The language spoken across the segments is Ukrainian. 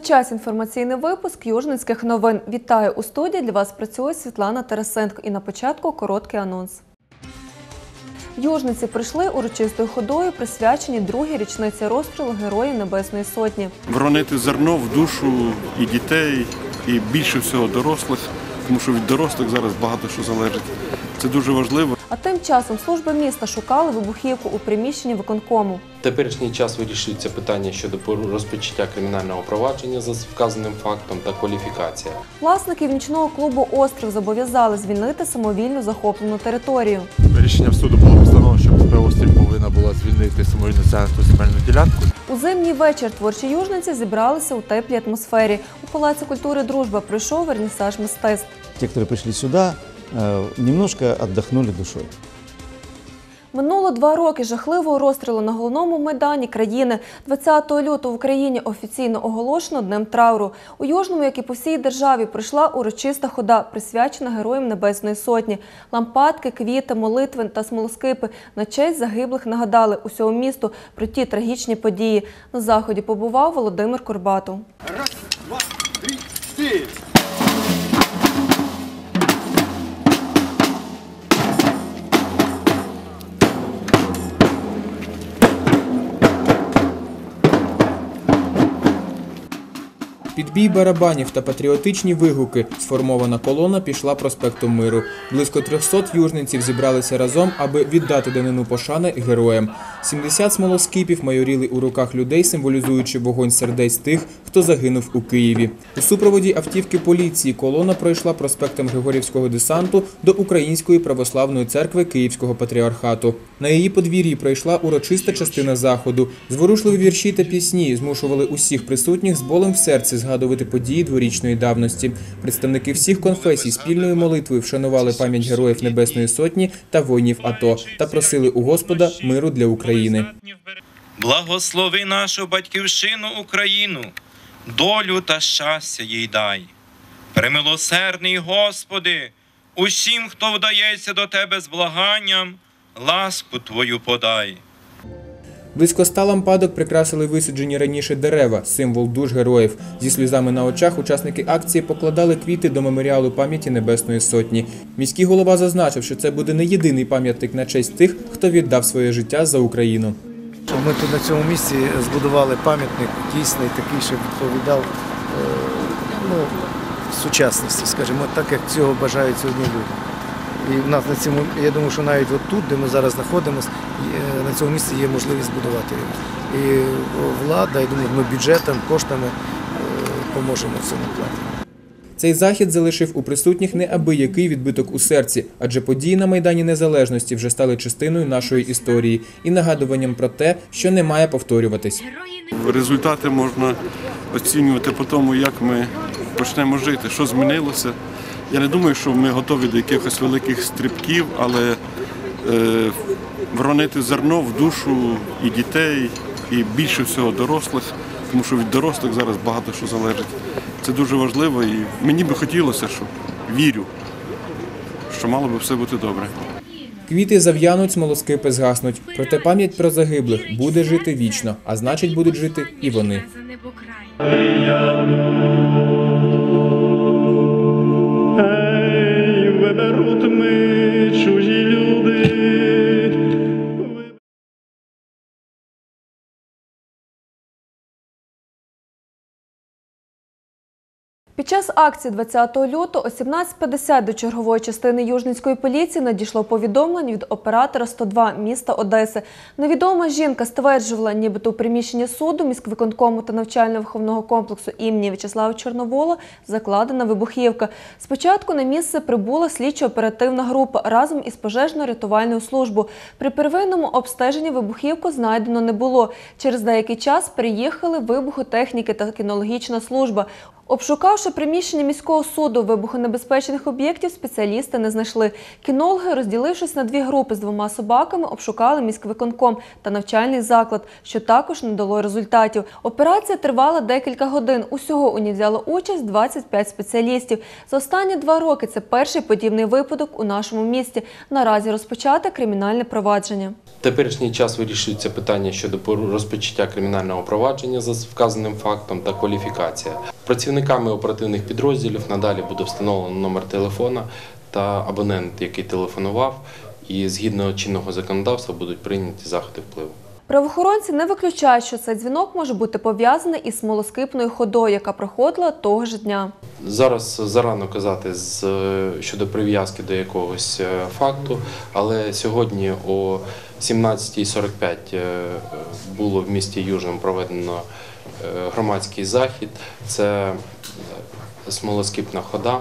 Час інформаційний випуск Южницьких новин. Вітаю у студії. Для вас працює Світлана Тарасенко. І на початку короткий анонс. Южниці прийшли урочистою ходою, присвячені другій річниці розстрілу Героїв Небесної Сотні. вронити зерно в душу і дітей, і більше всього дорослих, тому що від дорослих зараз багато що залежить. Це дуже важливо. А тим часом служба міста шукали вибухівку у приміщенні виконкому. В теперішній час вирішується питання щодо розпочаття кримінального провадження за вказаним фактом та кваліфікація. Власників нічного клубу Острів зобов'язали звільнити самовільно захоплену територію. Рішенням суду було постановлено, що КП «Острів» повинна була звільнити самовільну зайняту земельну ділянку. У зимній вечір творчі южниці зібралися у теплій атмосфері. У Палаці культури Дружба пройшов вернісаж мистецтв. Те, которые пришли сюда, э, немножко отдохнули душой. Минуло два роки жахливого розстрілу на головному майдані країни. 20 лютого в Україні офіційно оголошено днем трауру. У Южному, як і по всій державі, пройшла урочиста хода, присвячена Героям Небесної Сотні. Лампадки, квіти, молитви та смолоскипи на честь загиблих нагадали усьому місту про ті трагічні події. На заході побував Володимир Курбатов. Під бій барабанів та патріотичні вигуки сформована колона пішла проспектом Миру. Близько 300 южненців зібралися разом, аби віддати данину пошани героям. 70 смолоскипів майоріли у руках людей, символізуючи вогонь сердець тих, хто загинув у Києві. У супроводі автівки поліції колона пройшла проспектом Григорівського десанту до Української православної церкви Київського патріархату. На її подвір'ї пройшла урочиста частина заходу. Зворушливі вірші та пісні змушували усіх присутніх з болем в серці згадувати події дворічної давності. Представники всіх конфесій спільною молитвою вшанували пам'ять героїв Небесної Сотні та воїнів АТО та просили у Господа миру для України. Благослови нашу батьківщину Україну, долю та щастя їй дай. Премилосердний Господи, усім, хто вдається до Тебе з благанням, ласку Твою подай. Близько ста лампадок прикрасили висаджені раніше дерева, символ душ героїв. Зі сльозами на очах учасники акції покладали квіти до меморіалу пам'яті Небесної Сотні. Міський голова зазначив, що це буде не єдиний пам'ятник на честь тих, хто віддав своє життя за Україну. Ми тут на цьому місці збудували пам'ятник дійсний, такий, щоб відповідав е, ну, сучасності, скажімо, так як цього бажають сьогодні люди. І в нас на цьому, я думаю, що навіть от тут, де ми зараз знаходимося, на цьому місці є можливість збудувати його. І влада, я думаю, ми бюджетом, коштами е, поможемо в цьому плані. Цей захід залишив у присутніх неабиякий відбиток у серці, адже події на Майдані Незалежності вже стали частиною нашої історії і нагадуванням про те, що не має повторюватись. Результати можна оцінювати по тому, як ми почнемо жити, що змінилося. Я не думаю, що ми готові до якихось великих стрибків, але е, вронити зерно в душу і дітей, і більше всього дорослих, тому що від дорослих зараз багато що залежить. Це дуже важливо і мені би хотілося, що вірю, що мало би все бути добре. Квіти зав'януть, смолоскипи згаснуть. Проте пам'ять про загиблих буде жити вічно, а значить, будуть жити і вони. Ей, мы ми час акції 20 лютого о 17.50 до чергової частини Южницької поліції надійшло повідомлення від оператора 102 міста Одеси. Невідома жінка стверджувала, нібито у приміщенні суду, міськвиконкому та навчально-виховного комплексу імені В'ячеслава Чорновола закладена вибухівка. Спочатку на місце прибула слідчо-оперативна група разом із пожежно-рятувальною службою. При первинному обстеженні вибухівку знайдено не було. Через деякий час приїхали вибухотехніки та кінологічна служба. Обшукавши приміщення міського суду вибухонебезпечних об'єктів, спеціалісти не знайшли. Кінологи, розділившись на дві групи з двома собаками, обшукали міськвиконком та навчальний заклад, що також не дало результатів. Операція тривала декілька годин. Усього у ній взяло участь 25 спеціалістів. За останні два роки це перший подібний випадок у нашому місті. Наразі розпочати кримінальне провадження. Теперішній час вирішується питання щодо розпочаття кримінального провадження за вказаним фактом та кваліфікація. Працівниками оперативних підрозділів надалі буде встановлено номер телефона та абонент, який телефонував, і згідно чинного законодавства будуть прийняті заходи впливу. Правоохоронці не виключають, що цей дзвінок може бути пов'язаний із смолоскипною ходою, яка проходила того ж дня. Зараз зарано казати з, щодо прив'язки до якогось е, факту, але сьогодні о 17.45 е, було в місті Южному проведено громадський захід. Це смолоскіпна смолоскипна хода.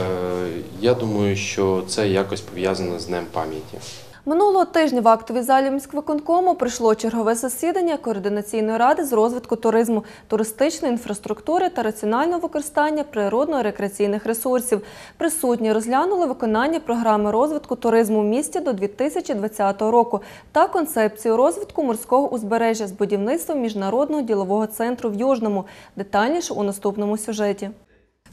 Е, Я думаю, що це якось пов'язано з Днем пам'яті. Минулого тижня в актовій залі міськвиконкому прийшло чергове засідання координаційної ради з розвитку туризму, туристичної інфраструктури та раціонального використання природно-рекреаційних ресурсів. Присутні розглянули виконання програми розвитку туризму в місті до 2020 року та концепцію розвитку морського узбережжя з будівництвом міжнародного ділового центру в Южному. Детальніше у наступному сюжеті.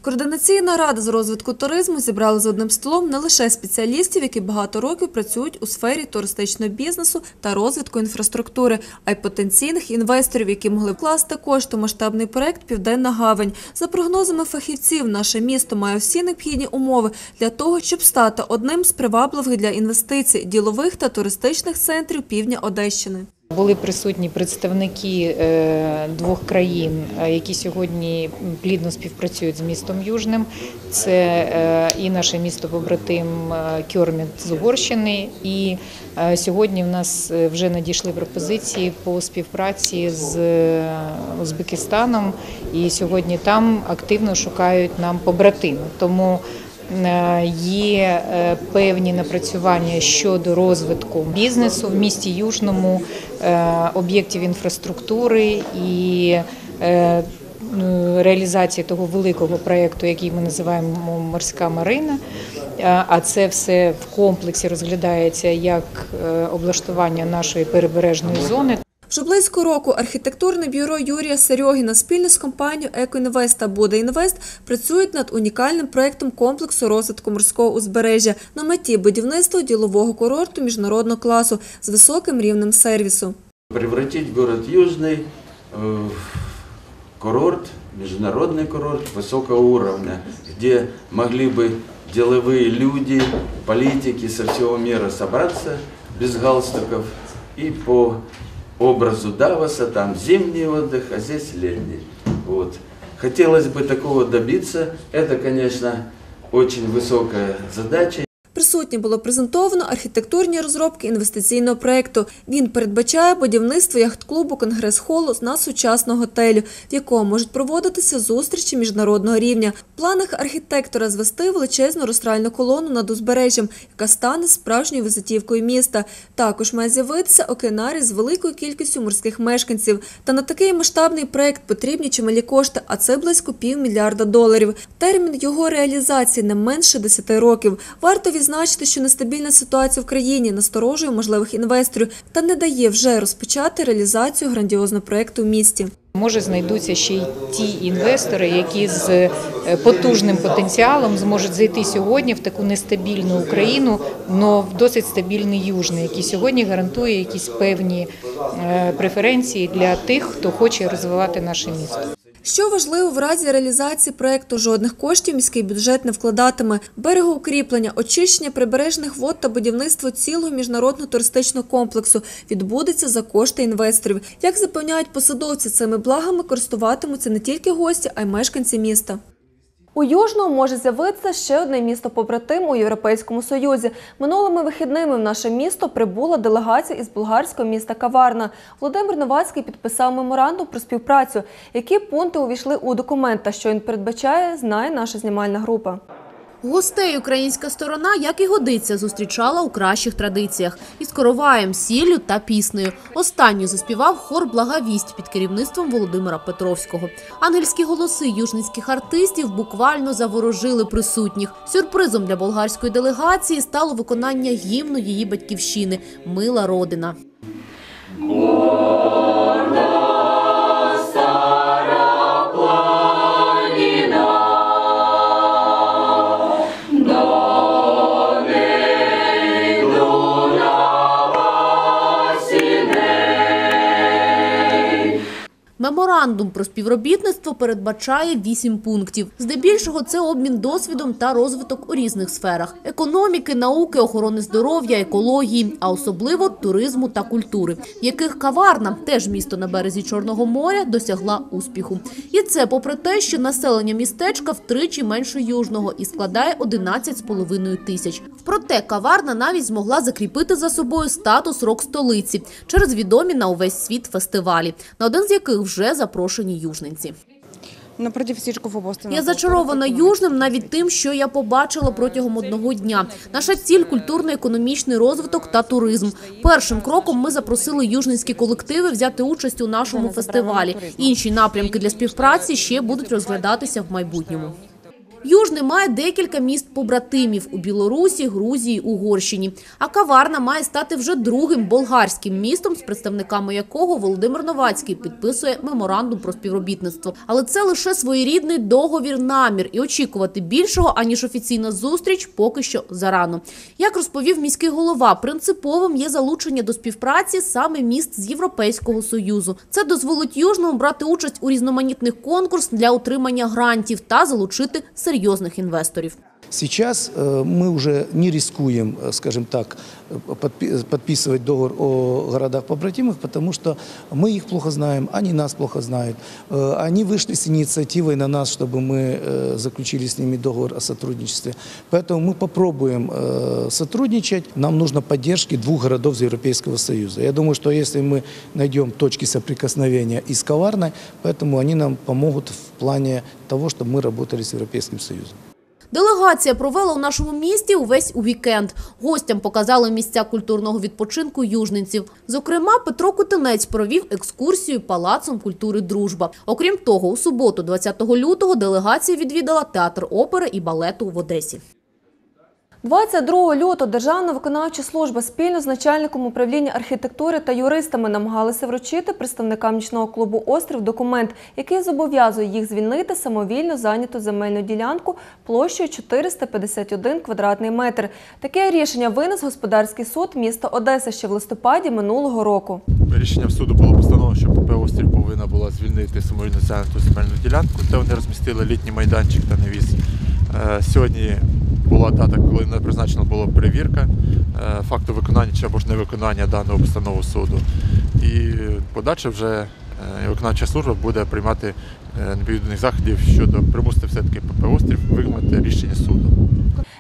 Координаційна рада з розвитку туризму зібрала за одним столом не лише спеціалістів, які багато років працюють у сфері туристичного бізнесу та розвитку інфраструктури, а й потенційних інвесторів, які могли вкласти кошти в масштабний проект Південна гавань. За прогнозами фахівців, наше місто має всі необхідні умови для того, щоб стати одним з привабливих для інвестицій ділових та туристичних центрів півдня Одещини. Були присутні представники е, двох країн, е, які сьогодні плідно співпрацюють з містом Южним. Це е, і наше місто побратим Кьорміт з Угорщини. І сьогодні в нас вже надійшли пропозиції по співпраці з Узбекистаном. І сьогодні там активно шукають нам побратими. Тому Є е, певні напрацювання щодо розвитку бізнесу в місті Южному, е, об'єктів інфраструктури і е, ну, реалізації того великого проєкту, який ми називаємо Морська Марина. Е, А це все в комплексі розглядається як е, облаштування нашої перебережної зони. Вже близько року архітектурне бюро Юрія Серьогіна спільно з компанією «Екоінвест» та «Буде Інвест» працюють над унікальним проектом комплексу розвитку морського узбережжя на меті будівництва ділового курорту міжнародного класу з високим рівнем сервісу. Превратить город Южный э, в курорт, международный курорт высокого уровня, где могли бы деловые люди, политики со всего мира собраться без галстуков и по образу Давоса, там зимний отдых, а здесь летний. Вот. Хотелось бы такого добиться. Это, конечно, очень высокая задача. Присутні було презентовано архітектурні розробки інвестиційного проекту. Він передбачає будівництво яхт-клубу Конгрес-холу на сучасного готелю, в якому можуть проводитися зустрічі міжнародного рівня. В планах архітектора звести величезну розстральну колону над узбережжям, яка стане справжньою візитівкою міста. Також має з'явитися океанарій з великою кількістю морських мешканців. Та на такий масштабний проект потрібні чималі кошти, а це близько півмільярда доларів. Термін його реалізації не менше 10 років. Варто відзначити, що нестабільна ситуація в країні насторожує можливих інвесторів та не дає вже розпочати реалізацію грандіозного проекту в місті. Може, знайдуться ще й ті інвестори, які з е, потужним потенціалом зможуть зайти сьогодні в таку нестабільну Україну, але в досить стабільний южний, який сьогодні гарантує якісь певні е, преференції для тих, хто хоче розвивати наше місто. Що важливо, в разі реалізації проекту жодних коштів міський бюджет не вкладатиме. Берегоукріплення, очищення прибережних вод та будівництво цілого міжнародного туристичного комплексу відбудеться за кошти інвесторів. Як запевняють посадовці, цими благами користуватимуться не тільки гості, а й мешканці міста. У Южному може з'явитися ще одне місто побратим у Європейському Союзі. Минулими вихідними в наше місто прибула делегація із болгарського міста Каварна. Володимир Новацький підписав меморандум про співпрацю. Які пункти увійшли у документ та що він передбачає, знає наша знімальна група. Гостей українська сторона, як і годиться, зустрічала у кращих традиціях із короваєм, сіллю та піснею. Останню заспівав хор Благовість під керівництвом Володимира Петровського. Ангельські голоси южницьких артистів буквально заворожили присутніх. Сюрпризом для болгарської делегації стало виконання гімну її батьківщини Мила родина. Меморандум про співробітництво передбачає вісім пунктів. Здебільшого це обмін досвідом та розвиток у різних сферах: економіки, науки, охорони здоров'я, екології, а особливо туризму та культури, в яких каварна, теж місто на березі Чорного моря, досягла успіху. І це попри те, що населення містечка втричі менше южного і складає 11,5 тисяч. Проте каварна навіть змогла закріпити за собою статус рок-столиці через відомі на увесь світ фестивалі, на один з яких вже запрошені южненці. Я зачарована южним навіть тим, що я побачила протягом одного дня. Наша ціль культурно-економічний розвиток та туризм. Першим кроком ми запросили южненські колективи взяти участь у нашому фестивалі. Інші напрямки для співпраці ще будуть розглядатися в майбутньому. Южний має декілька міст побратимів у Білорусі, Грузії, Угорщині. А каварна має стати вже другим болгарським містом, з представниками якого Володимир Новацький підписує меморандум про співробітництво. Але це лише своєрідний договір намір і очікувати більшого аніж офіційна зустріч поки що зарано. Як розповів міський голова, принциповим є залучення до співпраці саме міст з Європейського союзу. Це дозволить южному брати участь у різноманітних конкурсах для отримання грантів та залучити серйозних інвесторів. Сейчас э, мы уже не рискуем, э, скажем так, э, подпи- подписывать договор о городах-побратимах, потому что мы их плохо знаем, они нас плохо знают. Они вышли с инициативой на нас, чтобы мы заключили с ними договор о сотрудничестве. Поэтому мы попробуем сотрудничать. Нам нужно поддержки двух городов из Европейского Союза. Я думаю, что если мы найдем точки соприкосновения и с Коварной, поэтому они нам помогут в плане того, чтобы мы работали с Европейским Союзом. Делегація провела у нашому місті увесь вікенд. Гостям показали місця культурного відпочинку южненців. Зокрема, Петро Кутинець провів екскурсію палацом культури Дружба. Окрім того, у суботу, 20 лютого, делегація відвідала театр опери і балету в Одесі. 22 лютого Державна виконавча служба спільно з начальником управління архітектури та юристами намагалися вручити представникам нічного клубу Острів документ, який зобов'язує їх звільнити самовільно зайняту земельну ділянку площею 451 квадратний метр. Таке рішення винес господарський суд міста Одеса ще в листопаді минулого року. Рішенням суду було постановлено, що ПП «Острів» повинна була звільнити самовільно зайняту земельну ділянку, де вони розмістили літній майданчик та навіс. Е, Сьогодні була дата, коли не призначена була перевірка е, факту виконання чи або ж невиконання даного постанову суду. І подальше вже е, виконавча служба буде приймати е, заходів щодо примусити все-таки ПП «Острів» виконати рішення суду.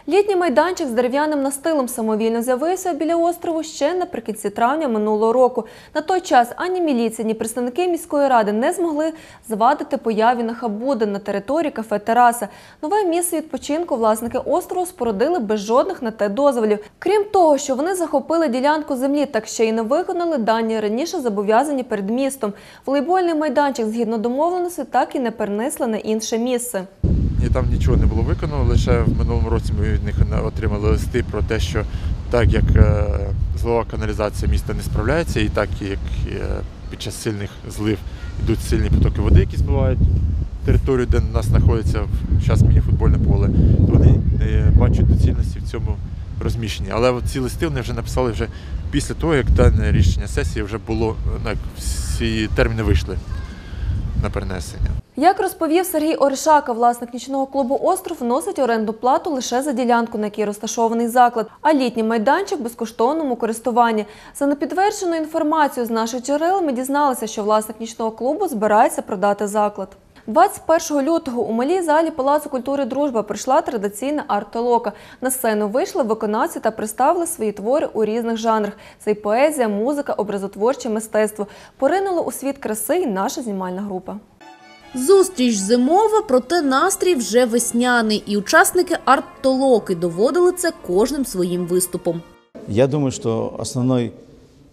Літній майданчик з дерев'яним настилом самовільно з'явився біля острову ще наприкінці травня минулого року. На той час ані міліція, ні представники міської ради не змогли завадити появі нахабуди на території кафе Тераса. Нове місце відпочинку власники острову спорудили без жодних на те дозволів. Крім того, що вони захопили ділянку землі, так ще й не виконали дані раніше зобов'язані перед містом. Волейбольний майданчик згідно домовленості так і не перенесли на інше місце. Ні, там нічого не було виконано. Лише в минулому році ми від них отримали листи про те, що так як е, злова каналізація міста не справляється, і так як е, під час сильних злив йдуть сильні потоки води, які збивають територію, де у нас знаходиться зараз міні-футбольне поле, то вони не бачать доцільності в цьому розміщенні. Але ці листи вони вже написали вже після того, як дане рішення сесії вже було, ну, всі терміни вийшли на перенесення. Як розповів Сергій Оришака, власник нічного клубу Остров вносить оренду плату лише за ділянку, на якій розташований заклад, а літній майданчик безкоштовному користуванні. За непідтвердженою інформацією з наших джерел ми дізналися, що власник нічного клубу збирається продати заклад. 21 лютого у малій залі Палацу культури Дружба прийшла традиційна арт-толока. На сцену вийшли виконавці та представили свої твори у різних жанрах. Це й поезія, музика, образотворче мистецтво. Поринула у світ краси й наша знімальна група. Зустріч зимова, проте настрій вже весняний, і учасники арт-толоки доводили це кожним своїм виступом. Я думаю, что основной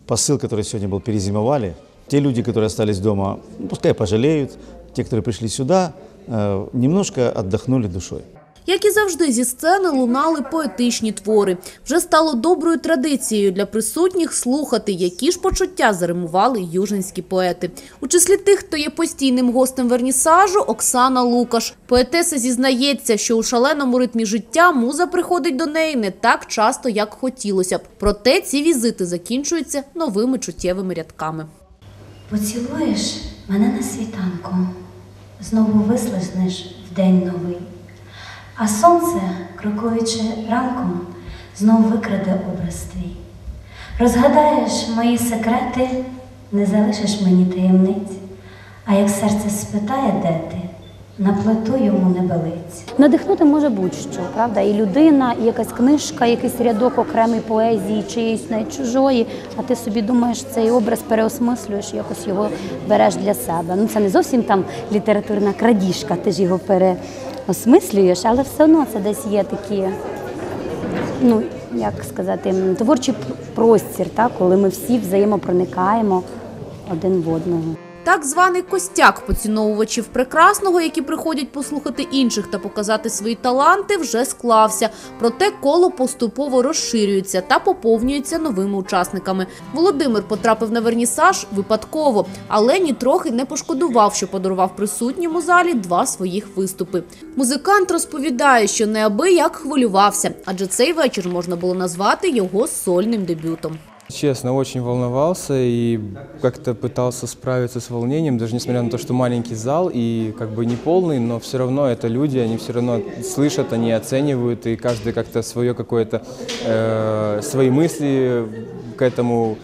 посыл, который сегодня был, перезимовали. Те люди, которые остались дома, ну, пускай пожалеют. те, которые пришли сюда, э, немножко отдохнули душой. Як і завжди, зі сцени лунали поетичні твори. Вже стало доброю традицією для присутніх слухати, які ж почуття заримували южинські поети. У числі тих, хто є постійним гостем вернісажу, Оксана Лукаш. Поетеса зізнається, що у шаленому ритмі життя муза приходить до неї не так часто, як хотілося б. Проте ці візити закінчуються новими чуттєвими рядками. Поцілуєш мене на світанку, знову вислизнеш в день новий, а сонце, крокуючи ранком, знов викраде образ твій. Розгадаєш мої секрети, не залишиш мені таємниць, а як серце спитає, де ти, наплету йому не небелиць. Надихнути може будь-що, правда, і людина, і якась книжка, якийсь рядок окремої поезії, чиїсь навіть чужої, а ти собі думаєш, цей образ переосмислюєш, якось його береш для себе. Ну це не зовсім там літературна крадіжка, ти ж його переосмислюєш, але все одно це десь є такі, ну як сказати, творчий простір, так, коли ми всі взаємопроникаємо один в одного. Так званий костяк поціновувачів прекрасного, які приходять послухати інших та показати свої таланти, вже склався. Проте коло поступово розширюється та поповнюється новими учасниками. Володимир потрапив на вернісаж випадково, але нітрохи не пошкодував, що подарував присутнім у залі два своїх виступи. Музикант розповідає, що неабияк хвилювався, адже цей вечір можна було назвати його сольним дебютом. Честно, очень волновался и как-то пытался справиться с волнением, даже несмотря на то, что маленький зал и как бы не полный, но все равно это люди, они все равно слышат, они оценивают, и каждый как-то свое какое-то, э, свои мысли к этому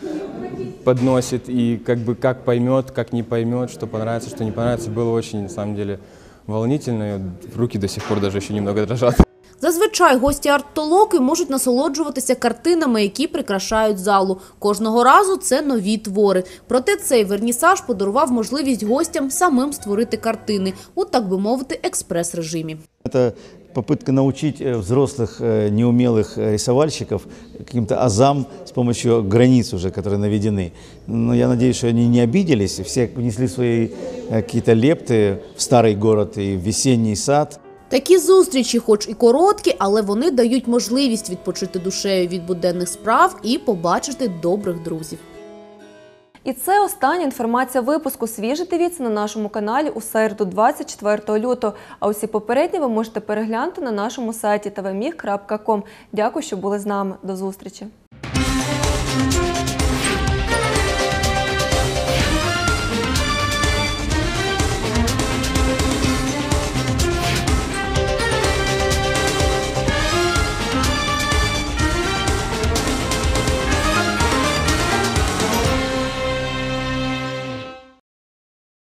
подносит, и как бы как поймет, как не поймет, что понравится, что не понравится, было очень, на самом деле, волнительно, руки до сих пор даже еще немного дрожат. Зазвичай гості арт-толоки можуть насолоджуватися картинами, які прикрашають залу. Кожного разу це нові твори. Проте цей вернісаж подарував можливість гостям самим створити картини у, так би мовити, експрес-режимі. Это попытка научить э, взрослых э, неумелых э, рисовальщиков каким-то азам с помощью границ уже, которые наведены. Но я надеюсь, что они не обиделись, все внесли свои э, какие-то лепты в старый город и в весенний сад. Такі зустрічі, хоч і короткі, але вони дають можливість відпочити душею від буденних справ і побачити добрих друзів. І це остання інформація випуску. Свіже дивіться на нашому каналі у середу 24 лютого. А усі попередні ви можете переглянути на нашому сайті tvmig.com. Дякую, що були з нами. До зустрічі!